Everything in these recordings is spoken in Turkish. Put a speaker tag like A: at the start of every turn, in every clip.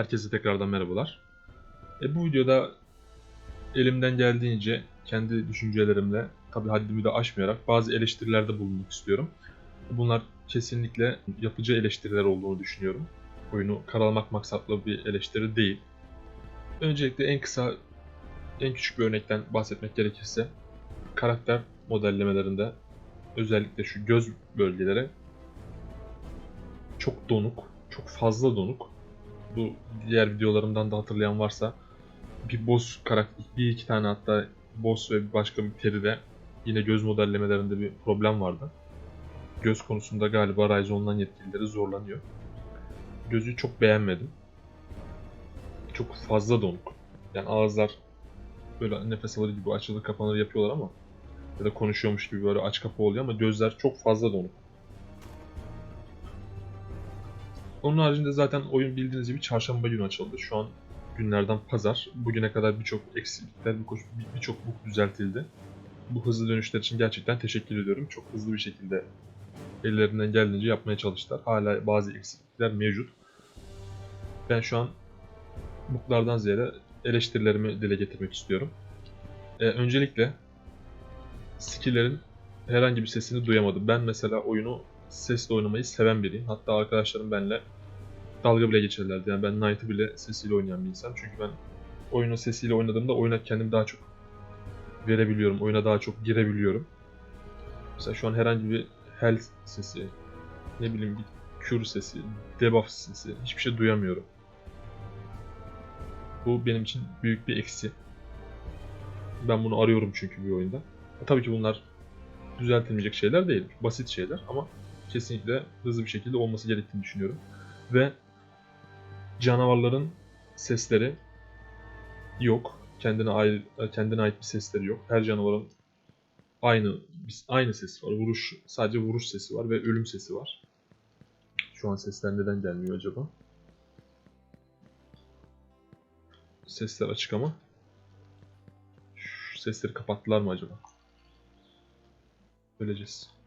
A: Herkese tekrardan merhabalar. E, bu videoda elimden geldiğince kendi düşüncelerimle, tabi haddimi de aşmayarak bazı eleştirilerde bulunmak istiyorum. Bunlar kesinlikle yapıcı eleştiriler olduğunu düşünüyorum. Oyunu karalamak maksatlı bir eleştiri değil. Öncelikle en kısa, en küçük bir örnekten bahsetmek gerekirse karakter modellemelerinde özellikle şu göz bölgeleri çok donuk, çok fazla donuk. Bu diğer videolarımdan da hatırlayan varsa bir boss karakter, bir iki tane hatta boss ve başka bir peride yine göz modellemelerinde bir problem vardı. Göz konusunda galiba Online yetkilileri zorlanıyor. Gözü çok beğenmedim. Çok fazla donuk. Yani ağızlar böyle nefes alır gibi açılır kapanır yapıyorlar ama ya da konuşuyormuş gibi böyle aç kapı oluyor ama gözler çok fazla donuk. Onun haricinde zaten oyun bildiğiniz gibi çarşamba günü açıldı. Şu an günlerden pazar. Bugüne kadar birçok eksiklikler, bir- birçok bug düzeltildi. Bu hızlı dönüşler için gerçekten teşekkür ediyorum. Çok hızlı bir şekilde ellerinden geldiğince yapmaya çalıştılar. Hala bazı eksiklikler mevcut. Ben şu an buglardan ziyade eleştirilerimi dile getirmek istiyorum. Ee, öncelikle skill'lerin herhangi bir sesini duyamadım. Ben mesela oyunu sesle oynamayı seven biriyim. Hatta arkadaşlarım benimle dalga bile geçerlerdi. Yani ben Knight'ı bile sesiyle oynayan bir insan. Çünkü ben oyunu sesiyle oynadığımda oyuna kendim daha çok verebiliyorum. Oyuna daha çok girebiliyorum. Mesela şu an herhangi bir health sesi, ne bileyim bir cure sesi, debuff sesi hiçbir şey duyamıyorum. Bu benim için büyük bir eksi. Ben bunu arıyorum çünkü bir oyunda. E, Tabii ki bunlar düzeltilmeyecek şeyler değil. Basit şeyler ama kesinlikle hızlı bir şekilde olması gerektiğini düşünüyorum. Ve canavarların sesleri yok. Kendine ayrı, kendine ait bir sesleri yok. Her canavarın aynı aynı sesi var. Vuruş sadece vuruş sesi var ve ölüm sesi var. Şu an sesler neden gelmiyor acaba? Sesler açık ama şu sesleri kapattılar mı acaba? Öleceğiz.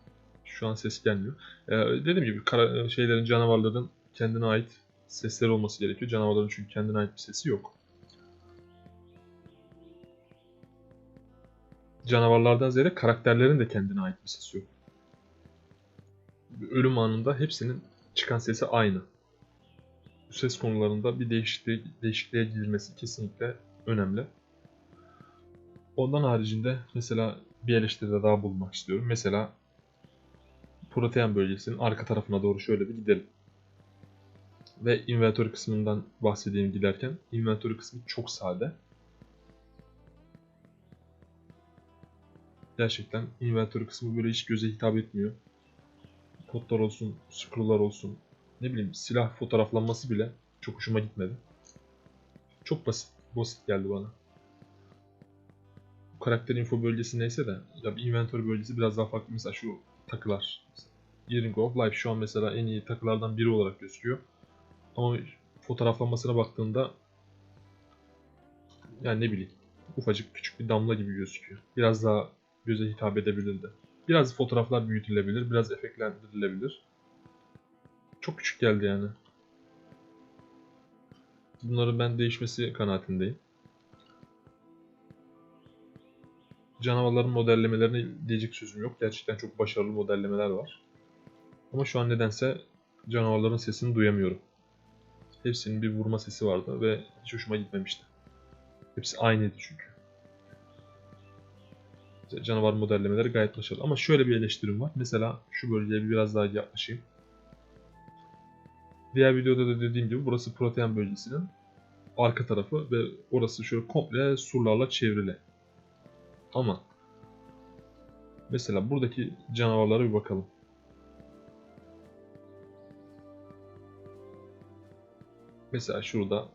A: Şu an ses gelmiyor. Ee, dediğim gibi kara, şeylerin canavarların kendine ait sesleri olması gerekiyor. Canavarların çünkü kendine ait bir sesi yok. Canavarlardan ziyade karakterlerin de kendine ait bir sesi yok. Ölüm anında hepsinin çıkan sesi aynı. Bu ses konularında bir değişikliğe, değişikliğe gidilmesi kesinlikle önemli. Ondan haricinde mesela bir eleştiride daha bulunmak istiyorum. Mesela Protean bölgesinin arka tarafına doğru şöyle bir gidelim. Ve inventory kısmından bahsedeyim giderken. Inventory kısmı çok sade. Gerçekten inventory kısmı böyle hiç göze hitap etmiyor. Kodlar olsun, scroll'lar olsun, ne bileyim silah fotoğraflanması bile çok hoşuma gitmedi. Çok basit, basit geldi bana. Karakter info bölgesi neyse de ya bir inventory bölgesi biraz daha farklı. Mesela şu takılar. Earring of Life şu an mesela en iyi takılardan biri olarak gözüküyor. Ama fotoğraflanmasına baktığında yani ne bileyim ufacık küçük bir damla gibi gözüküyor. Biraz daha göze hitap edebilirdi. Biraz fotoğraflar büyütülebilir, biraz efektlendirilebilir. Çok küçük geldi yani. Bunların ben değişmesi kanaatindeyim. Canavarların modellemelerine diyecek sözüm yok. Gerçekten çok başarılı modellemeler var. Ama şu an nedense canavarların sesini duyamıyorum. Hepsinin bir vurma sesi vardı ve hiç hoşuma gitmemişti. Hepsi aynıydı çünkü. Canavar modellemeleri gayet başarılı. Ama şöyle bir eleştirim var. Mesela şu bölgeye biraz daha yaklaşayım. Diğer videoda da dediğim gibi burası protein bölgesinin arka tarafı ve orası şöyle komple surlarla çevrili. Ama mesela buradaki canavarlara bir bakalım. Mesela şurada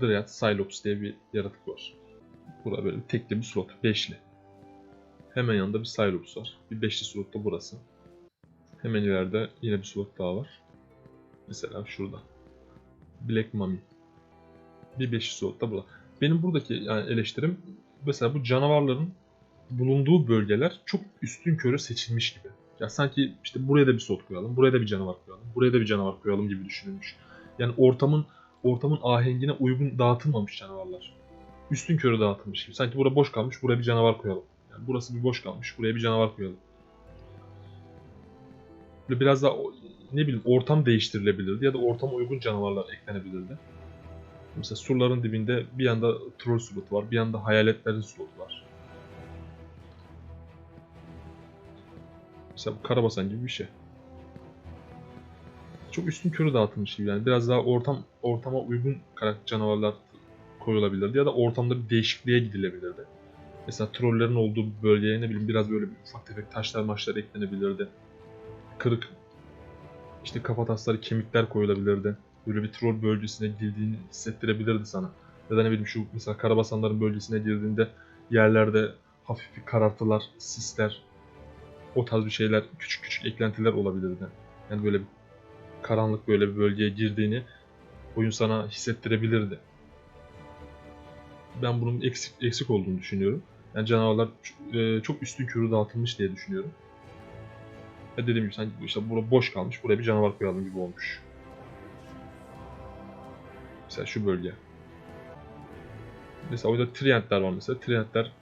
A: Dryad Cylops diye bir yaratık var. Burada böyle tekli bir slot, beşli. Hemen yanında bir Cylops var. Bir beşli slot da burası. Hemen ileride yine bir slot daha var. Mesela şurada. Black Mummy. Bir beşli slot da burada. Benim buradaki yani eleştirim mesela bu canavarların bulunduğu bölgeler çok üstün körü seçilmiş gibi. Ya sanki işte buraya da bir slot koyalım, buraya da bir canavar koyalım, buraya da bir canavar koyalım gibi düşünülmüş. Yani ortamın ortamın ahengine uygun dağıtılmamış canavarlar. Üstün körü dağıtılmış gibi. Sanki bura boş kalmış, buraya bir canavar koyalım. Yani burası bir boş kalmış, buraya bir canavar koyalım. Böyle biraz daha ne bileyim ortam değiştirilebilirdi ya da ortama uygun canavarlar eklenebilirdi. Mesela surların dibinde bir yanda troll slotu var, bir yanda hayaletlerin slotu var. Mesela bu karabasan gibi bir şey. Çok üstün körü dağıtılmış gibi yani biraz daha ortam ortama uygun canavarlar koyulabilirdi ya da ortamda bir değişikliğe gidilebilirdi. Mesela trollerin olduğu bölgeye ne bileyim biraz böyle bir ufak tefek taşlar maçlar eklenebilirdi. Kırık işte kafa tasları kemikler koyulabilirdi. Böyle bir troll bölgesine girdiğini hissettirebilirdi sana. Ya da ne bileyim şu mesela karabasanların bölgesine girdiğinde yerlerde hafif bir karartılar, sisler, o tarz bir şeyler, küçük küçük eklentiler olabilirdi. Yani böyle bir karanlık böyle bir bölgeye girdiğini oyun sana hissettirebilirdi. Ben bunun eksik, eksik olduğunu düşünüyorum. Yani canavarlar e, çok üstün körü dağıtılmış diye düşünüyorum. Ve dediğim gibi sanki işte bura boş kalmış, buraya bir canavar koyalım gibi olmuş. Mesela şu bölge. Mesela orada trientler var mesela. Trientler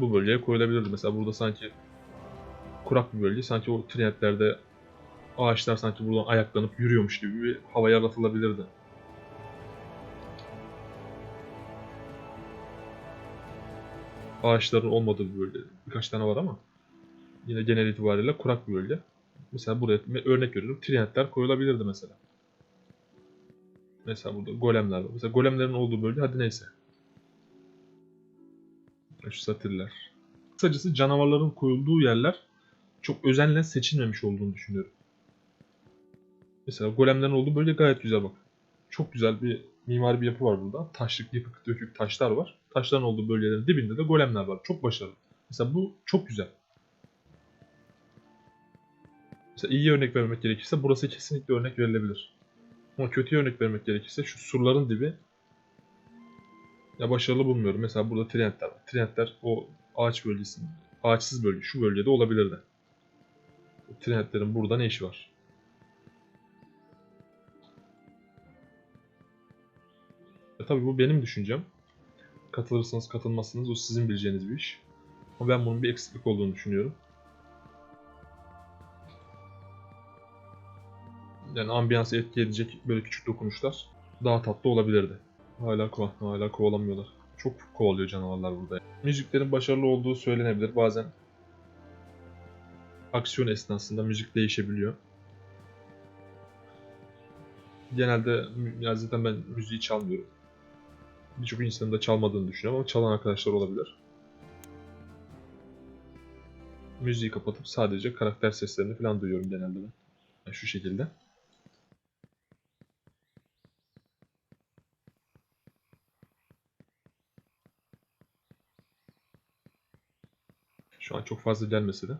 A: bu bölgeye koyulabilirdi. Mesela burada sanki kurak bir bölge. Sanki o trientlerde ağaçlar sanki buradan ayaklanıp yürüyormuş gibi bir hava yaratılabilirdi. Ağaçların olmadığı bir bölge. Birkaç tane var ama yine genel itibariyle kurak bir bölge. Mesela buraya örnek veriyorum. Trientler koyulabilirdi mesela. Mesela burada golemler var. Mesela golemlerin olduğu bölge hadi neyse. Şu satirler. Kısacası canavarların koyulduğu yerler çok özenle seçilmemiş olduğunu düşünüyorum. Mesela golemlerin olduğu bölge gayet güzel bak. Çok güzel bir mimari bir yapı var burada. Taşlık, yıkık, dökük taşlar var. Taşların olduğu bölgelerin dibinde de golemler var. Çok başarılı. Mesela bu çok güzel. Mesela iyi örnek vermek gerekirse burası kesinlikle örnek verilebilir. Ama kötü örnek vermek gerekirse şu surların dibi ya başarılı bulmuyorum. Mesela burada trendler var. Trendler o ağaç bölgesinde, ağaçsız bölge, şu bölgede olabilirdi. Trendlerin burada ne işi var? E tabii bu benim düşüncem. Katılırsanız katılmazsınız o sizin bileceğiniz bir iş. Ama ben bunun bir eksiklik olduğunu düşünüyorum. Yani ambiyansı etki edecek böyle küçük dokunuşlar daha tatlı olabilirdi. Hala hala kovalamıyorlar. Çok kovalıyor canavarlar burada. Müziklerin başarılı olduğu söylenebilir. Bazen aksiyon esnasında müzik değişebiliyor. Genelde ya zaten ben müziği çalmıyorum. Birçok insanın da çalmadığını düşünüyorum ama çalan arkadaşlar olabilir. Müziği kapatıp sadece karakter seslerini falan duyuyorum genelde ben. Yani şu şekilde. Şu an çok fazla gelmese de.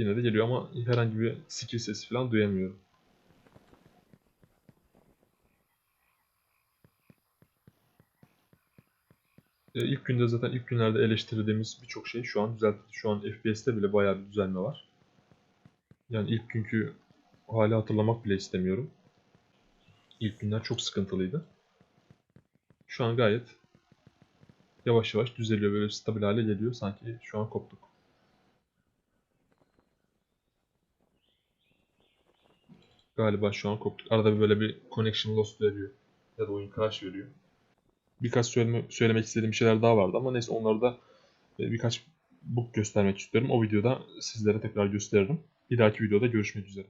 A: Yine de geliyor ama herhangi bir skill sesi falan duyamıyorum. E, İlk günde zaten ilk günlerde eleştirdiğimiz birçok şey şu an düzeltildi. Şu an FPS'te bile bayağı bir düzelme var. Yani ilk günkü hali hatırlamak bile istemiyorum. İlk günler çok sıkıntılıydı. Şu an gayet yavaş yavaş düzeliyor. Böyle stabil hale geliyor. Sanki şu an koptuk. Galiba şu an koptuk. Arada bir böyle bir connection loss veriyor. Ya da oyun crash veriyor. Birkaç söyleme, söylemek istediğim şeyler daha vardı ama neyse onları da e, birkaç book göstermek istiyorum. O videoda sizlere tekrar gösteririm. Bir dahaki videoda görüşmek üzere.